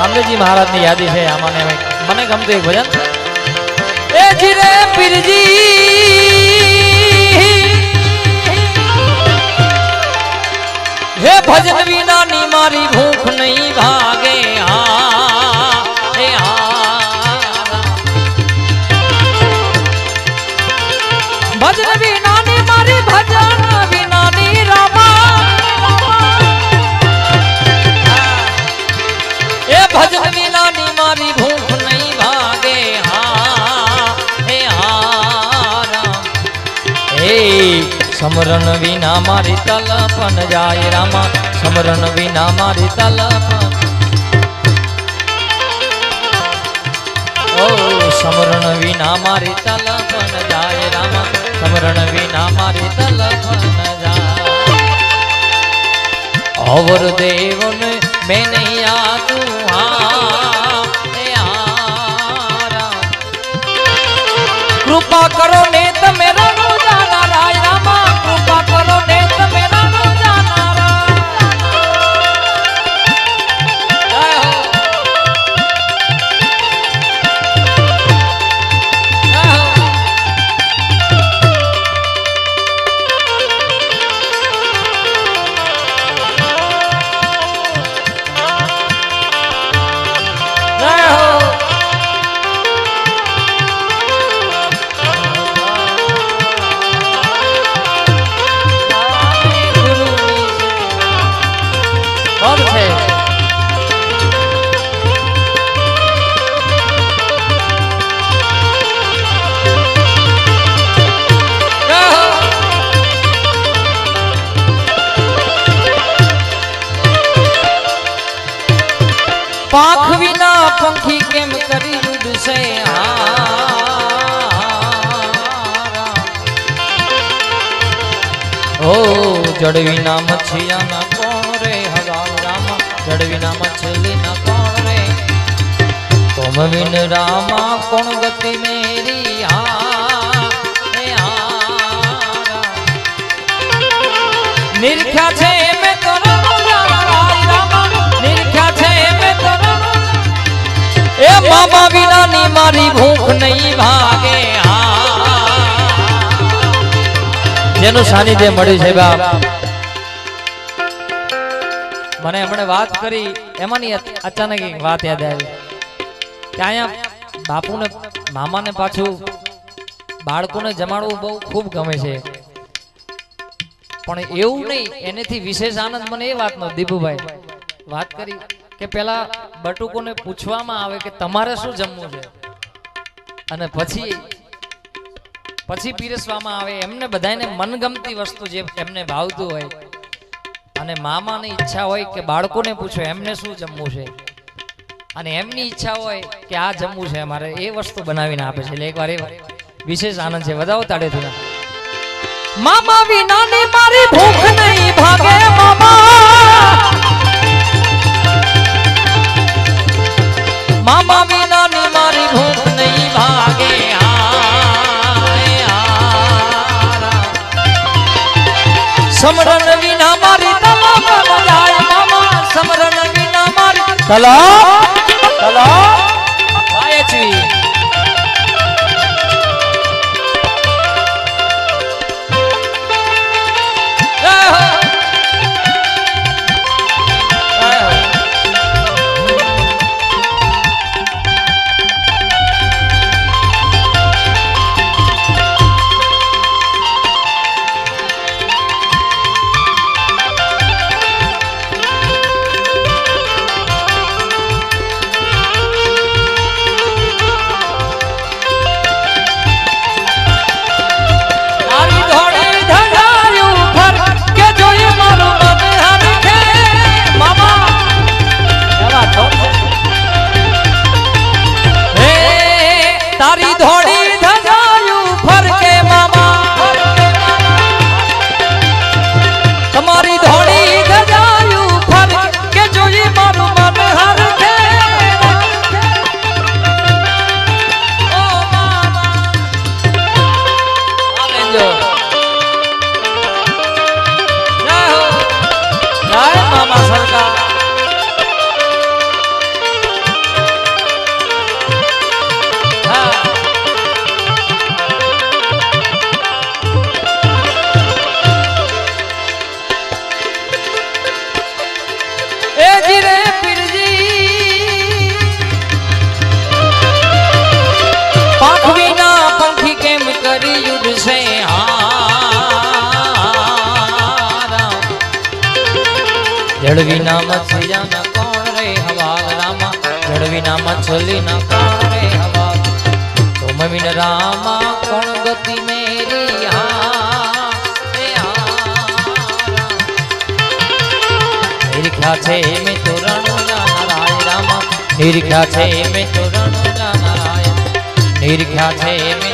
રામદેવજી મહારાજની યાદી છે, આમાં ને મને ગમતું એક ભજન. એ જીરે પીરજી. હે ભજન વિનાની મારી ભૂખ નહીં ભાગે. હે, સમરણ વિના મારી તલપન જાય રામા, સમરણ વિના મારી તલપન ઓ, સમરણ વિના મારી તલપન જાય રામા, સમરણ વિના મારી તલપન જાય. અવર દેવન મેં નહીં તું કરી ઉડશે ઓ જળ વિના મચ્છિયાના કોણ રે? હવા રામા જળ વિના મછલીના કોણ રે? તુમ રામા, કોણ ગતિ મેરી? હા હે હા. નિરખ્યા છે જેનું સાનિધ્ય મળ્યું છે, બાપ. મને હમણે વાત કરી, એમાંની અચાનક વાત યાદ આવી. કે બાપુને, મામાને પાછું બાળકોને જમાડવું બહુ ખૂબ ગમે છે. પણ એવું નહીં, એનેથી વિશેષ આનંદ મને એ વાતનો, દીપુભાઈ. વાત કરી કે પેલા બટુકોને પૂછવામાં આવે કે તમારે શું જમવું છે? અને પછી પછી પીરસવામાં આવે. એમને બધાને મનગમતી વસ્તુ જે એમને ભાવતું હોય. અને મામાની ઈચ્છા હોય કે બાળકોને પૂછો, એમને શું જમવું છે? અને એમની ઈચ્છા હોય કે આ જમવું છે અમારે, એ વસ્તુ બનાવીને આપે છે. એટલે એકવાર એ વિશેષ આનંદ છે. વધાવો તાળેથી મામા વિના મારી ભૂખ નહીં ભાગે, મામા. સમરણ વિના મારી જાય સમરણ વિના મારી તલાબ તલાબ સરકાર પાખવીના પંખી કેમ કરી યુદ્ધ છે હા. જળવી ના મછલિયા ના કોણ રે હવાલ રામા જળવી ના મછલી ના કોણ રે હવાલ સોમવીન રામા કોણ ગતિ મેરી હા નિરખ્યા છે મેં તો રણુના નારાય રામા. નિરખ્યા છે મેં તો રણુના નારાય નિરખ્યા છે મેં